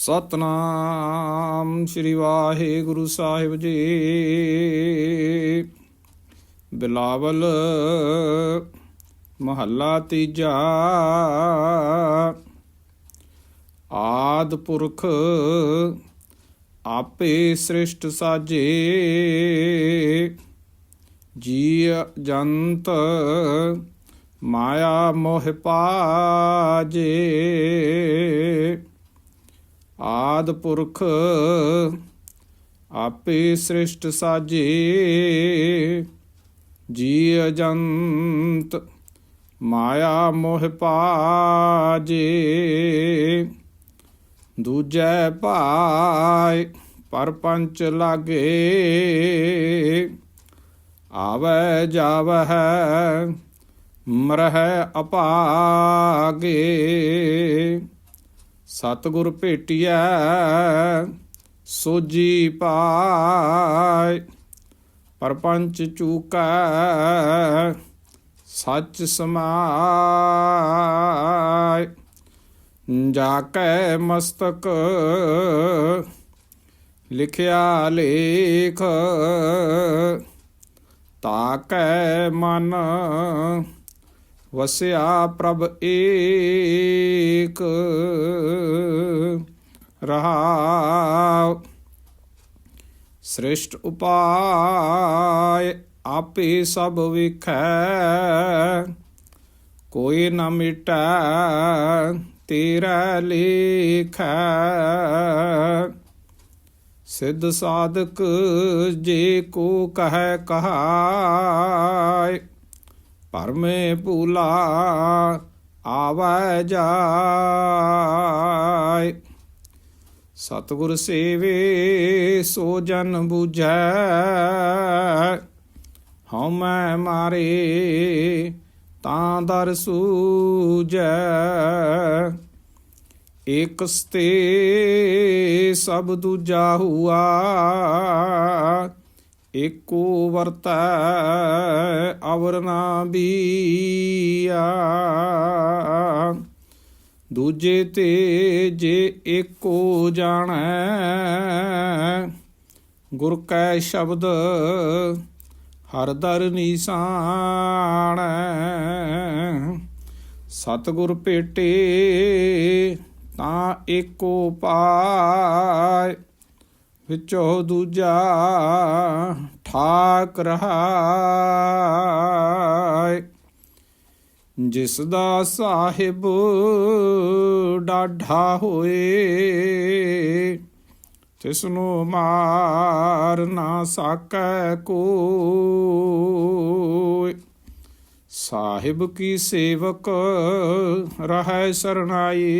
ਸਤਨਾਮ ਸ੍ਰੀ ਵਾਹਿਗੁਰੂ ਸਾਹਿਬ ਜੀ। ਬਿਲਾਵਲ ਮਹੱਲਾ ਤੀਜਾ। ਆਦ ਪੁਰਖ ਆਪੇ ਸ੍ਰਿਸ਼ਟ ਸਾਜੇ। ਜੀ ਜੰਤ ਮਾਇਆ ਮੋਹ ਪਾਜੇ। ਆਦ ਪੁਰਖ ਆਪੇ ਸ੍ਰਿਸ਼ਟ ਸਾਜੇ ਜੀ ਅਜੰਤ ਮਾਇਆ ਮੋਹ ਪਾਜੇ। ਦੂਜੈ ਭਾਇ ਪਰਪੰਚ ਲਾਗੇ, ਆਵੈ ਜਾਵਹਿ ਮਰਹਿ ਅਪਾਗੇ। ਸਤਿਗੁਰ ਭੇਟਿਐ ਸੋਜੀ ਪਾਇ। ਪਰਪੰਚ ਚੂਕੈ, ਸੱਚ ਸਮਾਇ। ਜਾ ਕੈ ਮਸਤਕ, ਲਿਖਿਆ ਲੇਖ। ਤਾਕੈ ਮਨ ਵਸਿਆ ਪ੍ਰਭ ਏਕ ਰਹਾਉ ਸ੍ਰਿਸ਼ਟ ਉਪਾਇ ਆਪੇ ਸਭ ਵਿਖੈ ਕੋਈ ਨ ਮਿਟੈ ਤੇਰਾ ਲੇਖੈ ਸਿੱਧ ਸਾਧਕ ਜੇ ਕੋ ਕਹੈ ਕਹਾਇ ਪਰਮੇ ਭੂਲਾ ਆਵੈ ਜਾਇ ਸਤਿਗੁਰ ਸੇਵੇ ਸੋ ਜਨ 부ਝੈ ਹਉਮੈ ਮਾਰੇ ਤਾਂ ਦਰ ਸੂਜੈ ਇਕ ਸਭ ਦੂਜਾ ਹੁਆ ਏਕੋ ਵਰਤੈ ਅਵਰ ਨਾ ਬੀਆ। ਦੂਜੇ ਤੇ ਜੇ ਏਕੋ ਜਾਣੈ, ਗੁਰ ਕੈ ਸ਼ਬਦ ਹਰ ਦਰ ਨਿਸ਼ਾਨੈ ਸਤਿਗੁਰ ਭੇਟੇ ਤਾਂ ਏਕੋ ਪਾਇ ਵਿੱਚੋ ਦੂਜਾ ਠਾਕ ਰਹਾਇ ਜਿਸ ਦਾ ਸਾਹਿਬ ਡਾਢਾ ਹੋਏ ਤਿਸ ਨੂੰ ਮਾਰ ਨਾ ਸਕੈ ਕੋਈ ਸਾਹਿਬ ਕੀ ਸੇਵਕ ਰਹਿ ਸਰਨਾਈ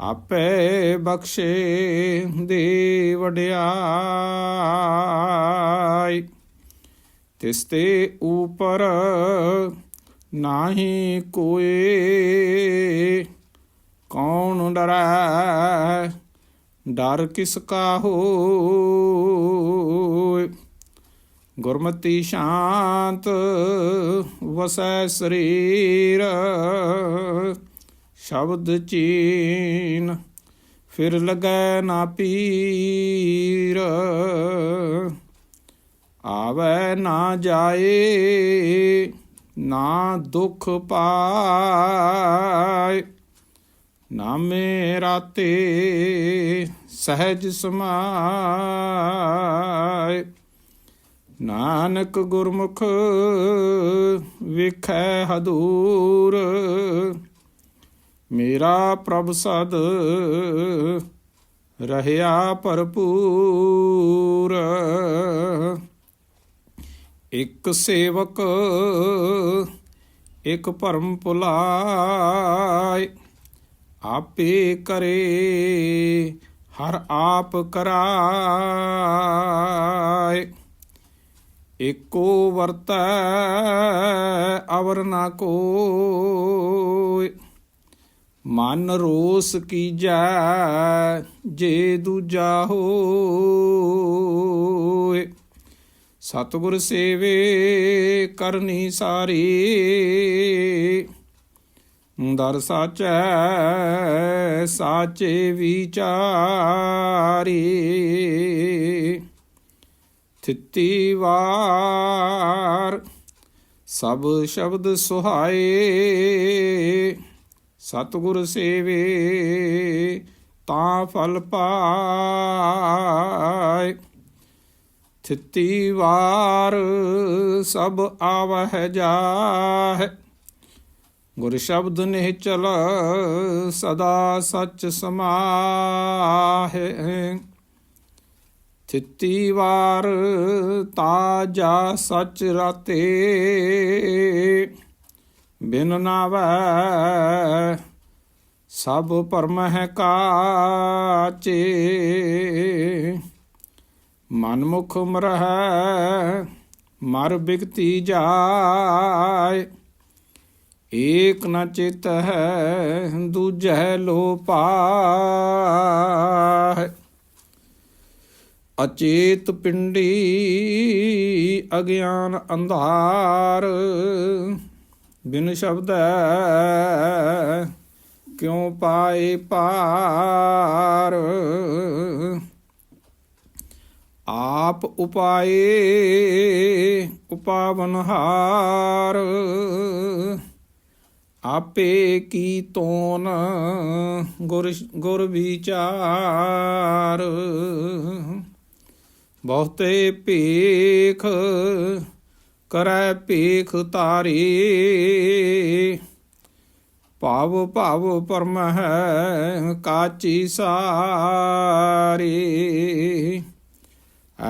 ਆਪੇ ਬਖਸ਼ੇ ਦੇ ਵਡਿਆਈ। ਤਿਸ ਤੇ ਉਪਰ ਨਾਹੀ ਕੋਏ, ਕੌਣ ਡਰੈ? ਡਰ ਕਿਸ ਕਾ ਹੋਏ? ਗੁਰਮਤੀ ਸ਼ਾਂਤ ਵਸੈ ਸਰੀਰ ਸ਼ਬਦ ਚੀਨ, ਫਿਰ ਲਗੈ ਨਾ ਪੀਰ। ਆਵੈ ਨਾ ਜਾਏ, ਨਾ ਦੁਖ ਪਾਏ। ਨਾਮੇ ਰਾਤੇ ਸਹਿਜ ਸਮਾਏ। ਨਾਨਕ ਗੁਰਮੁਖ ਵਿਖੈ ਹਦੂਰ ਮੇਰਾ ਪ੍ਰਭ ਸਦ ਰਹਿਆ ਭਰਪੂਰ। ਇੱਕ ਸੇਵਕ, ਇੱਕ ਭਰਮ ਭੁਲਾਇ ਆਪੇ ਕਰੇ, ਹਰ ਆਪ ਕਰਾਏ। ਏਕੋ ਵਰਤੈ, ਅਵਰ ਨਾ ਕੋਈ ਮਨ ਰੋਸ ਕੀਜੈ ਜੇ ਦੂਜਾ ਹੋਏ। ਸਤਿਗੁਰ ਸੇਵੇ ਕਰਨੀ ਸਾਰੀ, ਦਰ ਸਾਚੈ, ਸਾਚੇ ਵਿਚਾਰੀ। ਥਿੱਤੀ ਵਾਰ ਸਭ ਸ਼ਬਦ ਸੁਹਾਏ ਸਤਿਗੁਰ ਸੇਵੇ, ਤਾਂ ਫਲ ਪਾਏ ਥਿੱਤੀ ਵਾਰ ਸਭ ਆਵਹਿ ਜਾਹਿ। ਗੁਰ ਸ਼ਬਦ ਨੇ ਚਲ ਸਦਾ ਸੱਚ ਸਮਾਹਿ। ਥਿੱਤੀ ਵਾਰ ਤਾ ਜਾ ਸੱਚ ਰਾਤੇ। ਬਿਨ ਨਾਵੈ, ਸਭ ਪਰਮ ਹੈ ਕਾਚੇ। ਮਨਮੁਖ ਮਰਹਿ, ਮਰ ਬਿਕਤੀ ਜਾਏ। ਏਕ ਨ ਚਿਤ ਹੈ ਦੂਜੈ ਲੋ ਪਾਹਿ। ਅਚੇਤ ਪਿੰਡੀ ਅਗਿਆਨ ਅੰਧਾਰ। ਬਿਨ ਸ਼ਬਦੈ ਕਿਉ ਪਾਏ ਪਾਰ? ਆਪ ਉਪਾਏ ਉਪਾਵਨਹਾਰ ਆਪੇ ਕੀ ਤੋਨ ਗੁਰ ਗੁਰ ਵਿਚਾਰ। ਬਹੁਤੇ ਭੇਖ ਕਰੈ ਭੇਖ ਤਾਰੀ ਭਾਵ ਭਾਵ ਪਰਮ ਹੈ ਕਾਚੀ ਸਾਰੀ।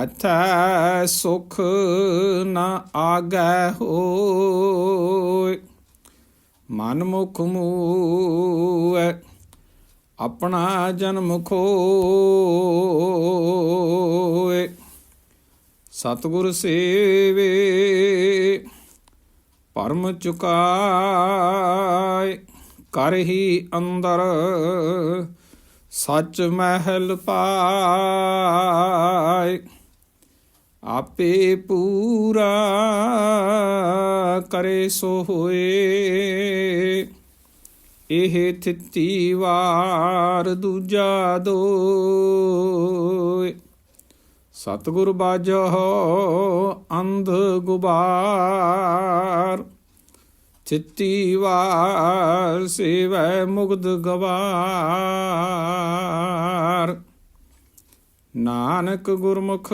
ਅਥੈ ਸੁਖ ਨਾ ਆਗੈ ਹੋਇ। ਮਨ ਮੁਖ ਮੂਐ, ਆਪਣਾ ਜਨਮ ਖੋਏ ਸਤਿਗੁਰ ਸੇਵੇ, ਪਰਮ ਚੁਕਾਏ ਕਰ ਹੀ ਅੰਦਰ ਸੱਚ ਮਹਿਲ ਪਾਏ। ਆਪੇ ਪੂਰਾ ਕਰੇ ਸੋ ਹੋਏ ਇਹ ਥਿੱਤੀ ਵਾਰ ਦੂਜਾ ਦੋਇ ਸਤਿਗੁਰ ਬਾਜੋ ਅੰਧ ਗੁਬਾਰ, ਚਿੱਤੀ ਵਾਰ ਸੇਵੈ ਮੁਗਧ ਗਵਾਰ। ਨਾਨਕ ਗੁਰਮੁਖ,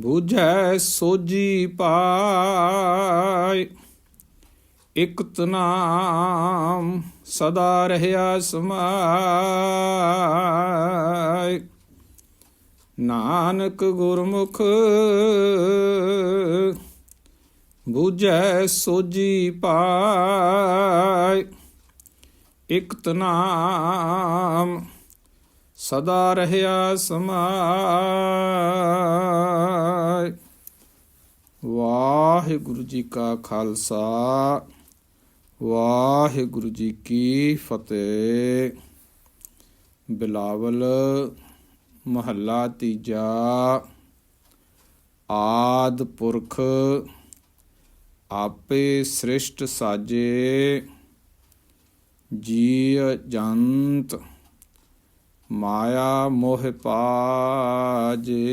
ਬੂਝੈ ਸੋਜੀ ਪਾਇ ਇਕ ਤਨਾਮ ਸਦਾ ਰਹਿਆ ਸਮਾਇ। ਨਾਨਕ ਗੁਰਮੁਖ, ਬੂਝੈ ਸੋਜੀ ਪਾਇ ਇਕ ਤਨਾਮ ਸਦਾ ਰਹਿਆ ਸਮਾਇ। ਵਾਹਿਗੁਰੂ ਜੀ ਕਾ ਖਾਲਸਾ, ਵਾਹਿਗੁਰੂ ਜੀ ਕੀ ਫਤਿਹ। ਬਿਲਾਵਲ ਮਹੱਲਾ ਤੀਜਾ ਆਦ ਪੁਰਖ ਆਪੇ ਸ੍ਰਿਸ਼ਟ ਸਾਜੇ ਜੀ ਜੰਤ ਮਾਇਆ ਮੋਹ ਪਾਜੇ।